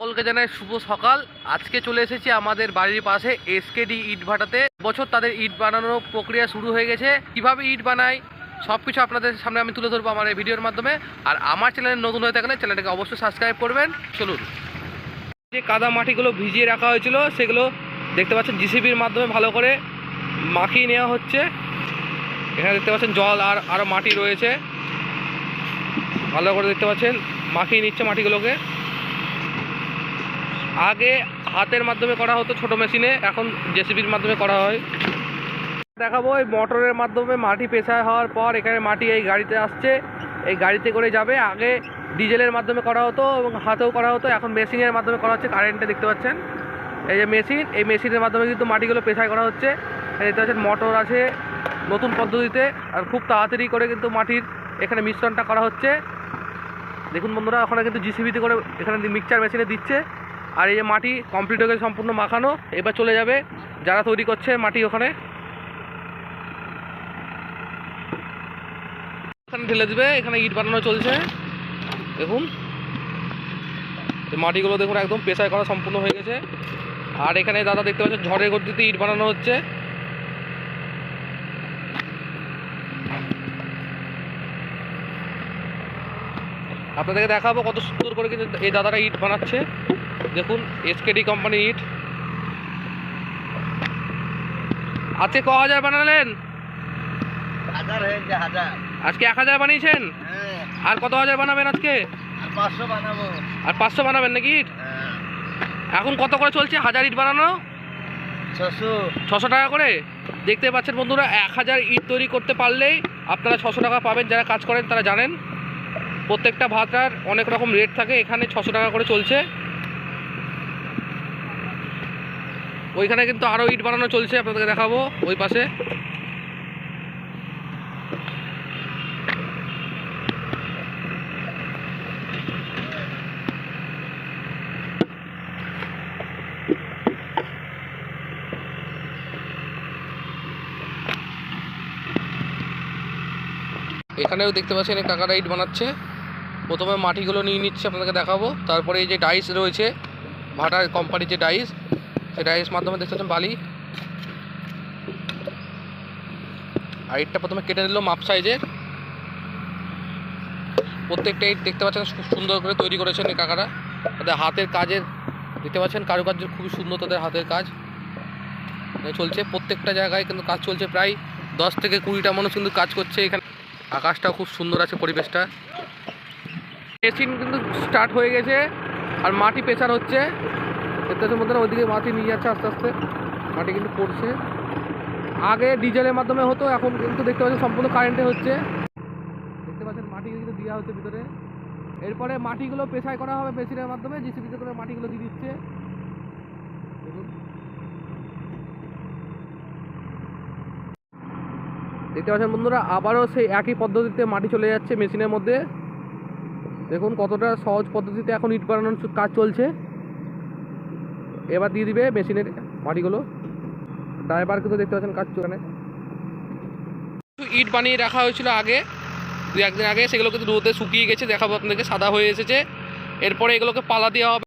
সকলকে জানাই শুভ সকাল। আজকে চলে এসেছি আমাদের বাড়ির পাশে এসকেডি ইট ভাটাতে। বছর তাদের ইট বানানোর প্রক্রিয়া শুরু হয়ে গেছে। কীভাবে ইট বানায় সব কিছু আপনাদের সামনে আমি তুলে ধরবো আমার এই ভিডিওর মাধ্যমে। আর আমার চ্যানেলে নতুন হয়ে থাকলে চ্যানেলটাকে অবশ্যই সাবস্ক্রাইব করবেন। চলুন। যে কাদা মাটিগুলো ভিজিয়ে রাখা হয়েছিল, সেগুলো দেখতে পাচ্ছেন জিসিবির মাধ্যমে ভালো করে মাখিয়ে নেওয়া হচ্ছে। এখানে দেখতে পাচ্ছেন জল আর আরও মাটি রয়েছে। ভালো করে দেখতে পাচ্ছেন, মাখিয়ে নিচ্ছে মাটিগুলোকে। আগে হাতের মাধ্যমে করা হতো ছোট মেশিনে, এখন জেসিবির মাধ্যমে করা হয়। দেখাবো এই মোটরের মাধ্যমে মাটি পেশায় হওয়ার পর এখানে মাটি এই গাড়িতে আসছে। এই গাড়িতে করে যাবে। আগে ডিজেলের মাধ্যমে করা হতো এবং হাতেও করা হতো। এখন মেশিনের মাধ্যমে করা হচ্ছে কারেন্টে দেখতে পাচ্ছেন। এই যে মেশিন, এই মেশিনের মাধ্যমে কিন্তু মাটিগুলো পেশায় করা হচ্ছে। দেখতে পাচ্ছেন মোটর আছে নতুন পদ্ধতিতে আর খুব তাড়াতাড়ি করে কিন্তু মাটির এখানে মিশ্রণটা করা হচ্ছে। দেখুন বন্ধুরা, ওখানে কিন্তু জিসিবিতে করে এখানে মিক্সচার মেশিনে দিচ্ছে। আর এই যে মাটি কমপ্লিট হয়ে গেছে, সম্পূর্ণ মাখানো। এবার চলে যাবে যারা তৈরি করছে মাটি ওখানে। এখানে ঢেলে দেবে, এখানে ইট বানানো চলছে। দেখুন। মাটিগুলো দেখুন, একদম পেশায় করা সম্পূর্ণ হয়ে গেছে। আর এখানে দাদা দেখতে পাচ্ছেন ঝড়ের গতিতে ইট বানানো হচ্ছে। আপনাদেরকে দেখাবো কত সুন্দর করে কিন্তু এই দাদারা ইট বানাচ্ছে। দেখুন এসকেডি কোম্পানি ইট। আজকে ক হাজার বানালেন? হাজার হয়েছে হাজার। আজকে এক হাজার বানিয়েছেন? হ্যাঁ। আর কত হাজার বানাবেন আজকে? আর পাঁচশো বানাবো। আর পাঁচশো বানাবেন নাকি ইট? হ্যাঁ। এখন কত করে চলছে হাজার ইট বানানো? ছশো। ছশো টাকা করে? দেখতে পাচ্ছেন বন্ধুরা এক হাজার ইট তৈরি করতে পারলেই আপনারা ছশো টাকা পাবেন। যারা কাজ করেন তারা জানেন প্রত্যেকটা ভাতার অনেক রকম রেট থাকে। এখানে ছশো টাকা করে চলছে। ওইখানে কিন্তু আরও ইট বানানো চলছে, আপনাদেরকে দেখাবো ওই পাশে। এখানেও দেখতে পাচ্ছেন কাকারা ইট বানাচ্ছে। প্রথমে মাটিগুলো নিয়ে নিচ্ছে, আপনাদেরকে দেখাবো। তারপরে এই যে ডাইস রয়েছে, ভাটার কোম্পানির যে ডাইস সেই ডাইস মাধ্যমে দেখতে পাচ্ছেন বালি। আর ইটটা প্রথমে কেটে নিল মাপ সাইজের প্রত্যেকটা ইট দেখতে পাচ্ছেন খুব সুন্দর করে তৈরি করেছেন এই কাকারা। তাদের হাতের কাজের, দেখতে পাচ্ছেন কারুকার্য খুবই সুন্দর তাদের হাতের কাজ। চলছে, প্রত্যেকটা জায়গায় কিন্তু কাজ চলছে প্রায় দশ থেকে কুড়িটা মানুষ কিন্তু কাজ করছে এখানে। আকাশটাও খুব সুন্দর আছে পরিবেশটা। মেশিন কিন্তু স্টার্ট হয়ে গেছে, আর মাটি পেছার হচ্ছে। দেখতে পাচ্ছেন বন্ধুরা ওইদিকে মাটি নিয়ে যাচ্ছে আস্তে আস্তে। মাটি কিন্তু পড়ছে। আগে ডিজেলের মাধ্যমে হতো, এখন কিন্তু দেখতে পাচ্ছেন সম্পূর্ণ কারেন্টে হচ্ছে। দেখতে পাচ্ছেন মাটি কিন্তু দেওয়া হচ্ছে ভিতরে। এরপরে মাটিগুলো পেশাই করা হবে মেশিনের মাধ্যমে জিসিবিতে করে মাটিগুলো দিয়ে দিচ্ছে। দেখতে পাচ্ছেন বন্ধুরা, আবারও সেই একই পদ্ধতিতে মাটি চলে যাচ্ছে মেশিনের মধ্যে। দেখুন কতটা সহজ পদ্ধতিতে এখন ইট বানানোর কাজ চলছে। এবার দিয়ে দিবে মেশিনের মাটিগুলো। ড্রাইভার কিন্তু দেখতে পাচ্ছেন কাজ চলে ইট বানিয়ে রাখা হয়েছিল আগে দু একদিন আগে। সেগুলো কিন্তু রোদে শুকিয়ে গেছে, দেখাবো আপনাদেরকে। সাদা হয়ে এসেছে। এরপরে এগুলোকে পালা দেওয়া হবে।